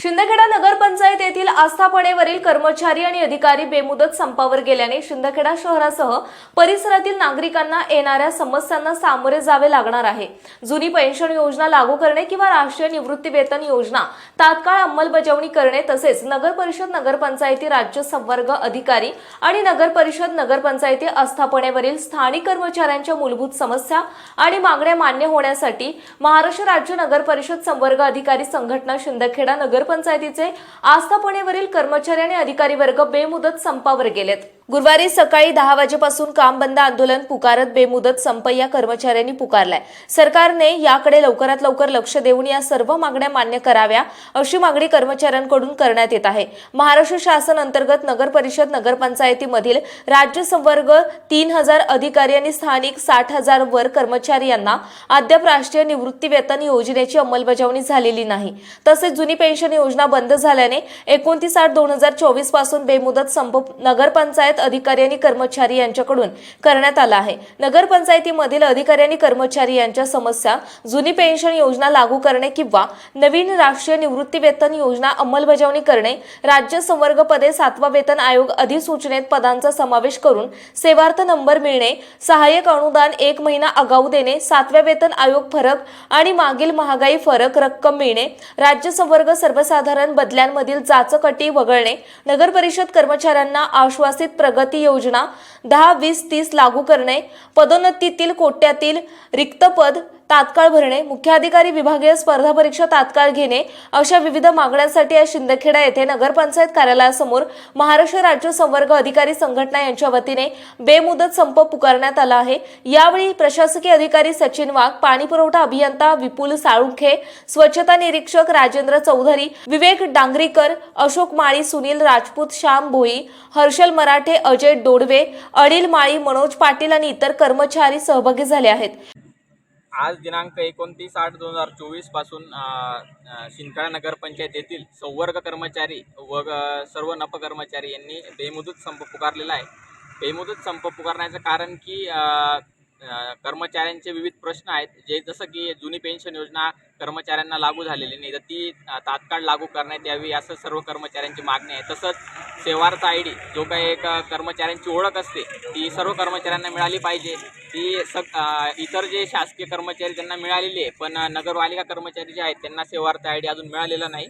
शिंदखेडा नगरपंचायत येथील आस्थापनेवरील कर्मचारी आणि अधिकारी बेमुदत संपावर गेल्याने शिंदखेडा शहरासह परिसरातील नागरिकांना येणाऱ्या समस्यांना सामोरे जावे लागणार आहे. जुनी पेन्शन योजना लागू करणे किंवा राष्ट्रीय निवृत्ती वेतन योजना तात्काळ अंमलबजावणी करणे तसेच नगर परिषद नगरपंचायती राज्य संवर्ग अधिकारी आणि नगर परिषद नगरपंचायती आस्थापनेवरील स्थानिक कर्मचाऱ्यांच्या मूलभूत समस्या आणि मागण्या मान्य होण्यासाठी महाराष्ट्र राज्य नगर परिषद संवर्ग अधिकारी संघटना शिंदखेडा नगर नगरपंचायतीचे आस्थापनेवरील कर्मचारी आणि अधिकारी वर्ग बेमुदत संपावर गेलेत. गुरुवारी सकाळी दहा वाजेपासून काम बंद आंदोलन पुकारत बेमुदत संप या कर्मचाऱ्यांनी पुकारलाय. सरकारने याकडे लवकरात लवकर लक्ष देऊन या सर्व मागण्या मान्य कराव्या अशी मागणी कर्मचाऱ्यांकडून करण्यात येत आहे. महाराष्ट्र शासन अंतर्गत नगर परिषद नगरपंचायतीमधील राज्य संवर्ग तीन हजार अधिकारी आणि स्थानिक साठ हजार वर कर्मचारी यांना अद्याप राष्ट्रीय निवृत्ती वेतन योजनेची अंमलबजावणी झालेली नाही. तसेच जुनी पेन्शन योजना बंद झाल्याने एकोणतीस आठ दोन हजार चोवीसपासून बेमुदत संप नगरपंचायत अधिकारी आणि कर्मचारी यांच्याकडून करण्यात आला आहे. नगरपंचायतीमधील अधिकारी आणि कर्मचारी यांच्या समस्या जुनी पेन्शन योजना लागू करणे किंवा नवीन राष्ट्रीय निवृत्ती वेतन योजना अंमलबजावणी करणे राज्य संवर्ग पदे सातवा वेतन आयोग अधिसूचनेत पदांचा समावेश करून सेवार्थ नंबर मिळणे सहाय्यक अनुदान एक महिना आगाऊ देणे सातव्या वेतन आयोग फरक आणि मागील महागाई फरक रक्कम मिळणे राज्य संवर्ग सर्वसाधारण बदल्यांमधील जाचकटी वगळणे नगर परिषद कर्मचाऱ्यांना आश्वासित प्रगती योजना दहा वीस तीस लागू करणे पदोन्नतीतील कोट्यातील रिक्त पद तात्काळ भरणे मुख्याधिकारी विभागीय स्पर्धा परीक्षा तात्काळ घेणे अशा विविध मागण्यांसाठी आज शिंदखेडा येथे नगरपंचायत कार्यालयासमोर महाराष्ट्र राज्य संवर्ग अधिकारी संघटना यांच्या वतीने बेमुदत संप पुकारण्यात आला आहे. यावेळी प्रशासकीय अधिकारी सचिन वाघ पाणी पुरवठा अभियंता विपुल साळुंखे स्वच्छता निरीक्षक राजेंद्र चौधरी विवेक डांगरीकर अशोक माळी सुनील राजपूत श्याम भोई हर्षल मराठे अजय डोडवे अनिल माळी मनोज पाटील आणि इतर कर्मचारी सहभागी झाले आहेत. आज दिनांक एकोणतीस आठ दोन हजार चोवीसपासून अ, शिंदखेडा नगरपंचायत येथील संवर्ग कर्मचारी व ग- सर्व नप कर्मचारी यांनी बेमुदत संप पुकारलेला आहे. बेमुदत संप पुकारण्याचं कारण की कर्मचाऱ्यांचे विविध प्रश्न आहेत. जे जसं की जुनी पेन्शन योजना कर्मचाऱ्यांना लागू झालेली नाही तर ती तात्काळ लागू करण्यात यावी असं सर्व कर्मचाऱ्यांची मागणी आहे. तसंच सेवार्थ आय डी जो काही एक कर्मचाऱ्यांची ओळख असते ती सर्व कर्मचाऱ्यांना मिळाली पाहिजे. ती सग इतर जे शासकीय कर्मचारी त्यांना मिळालेली आहे पण नगरपालिका कर्मचारी जे आहेत त्यांना सेवार्थ आय डी अजून मिळालेला नाही.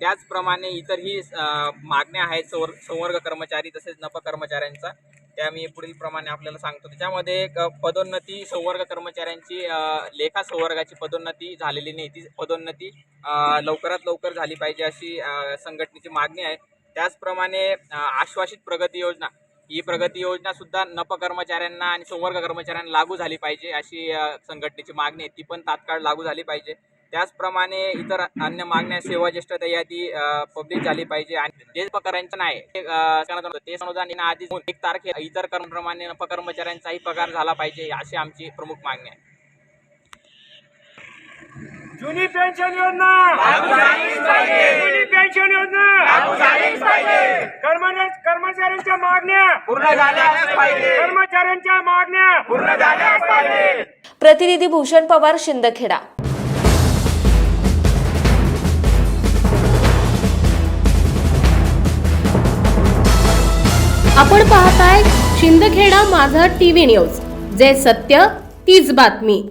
त्याचप्रमाणे इतरही मागण्या आहेत संवर्ग कर्मचारी तसेच नप कर्मचाऱ्यांचा. त्या मी पुढील प्रमाणे आपल्याला सांगतो. त्याच्यामध्ये एक पदोन्नती संवर्ग कर्मचाऱ्यांची लेखा संवर्गाची पदोन्नती झालेली नाही. ती पदोन्नती लवकरात लवकर झाली पाहिजे अशी संघटनेची मागणी आहे. त्याचप्रमाणे आश्वासित प्रगती योजना. ही प्रगती योजना सुद्धा नप कर्मचाऱ्यांना आणि संवर्ग कर्मचाऱ्यांना लागू झाली पाहिजे अशी संघटनेची मागणी आहे. ती पण तात्काळ लागू झाली पाहिजे. त्याचप्रमाणे इतर अन्य मागण्या सेवा ज्येष्ठता यादी पब्लिक झाली पाहिजे आणि जे पगारांचं नाही ते, अनुदान आधी एक तारखे इतर कर्मप्रमाणे कर्मचाऱ्यांचाही पगार झाला पाहिजे अशी आमची प्रमुख मागणी आहे. जुनी पेन्शन योजना! जुनी पेन्शन योजना! कर्मचारी कर्मचाऱ्यांच्या मागण्या! पूर्ण पाहिजे. कर्मचाऱ्यांच्या मागण्या! पूर्ण पाहिजे. प्रतिनिधी भूषण पवार शिंदखेडा आपण पाहताय शिंदखेडा माझा टीव्ही न्यूज. जे सत्य तीच बातमी.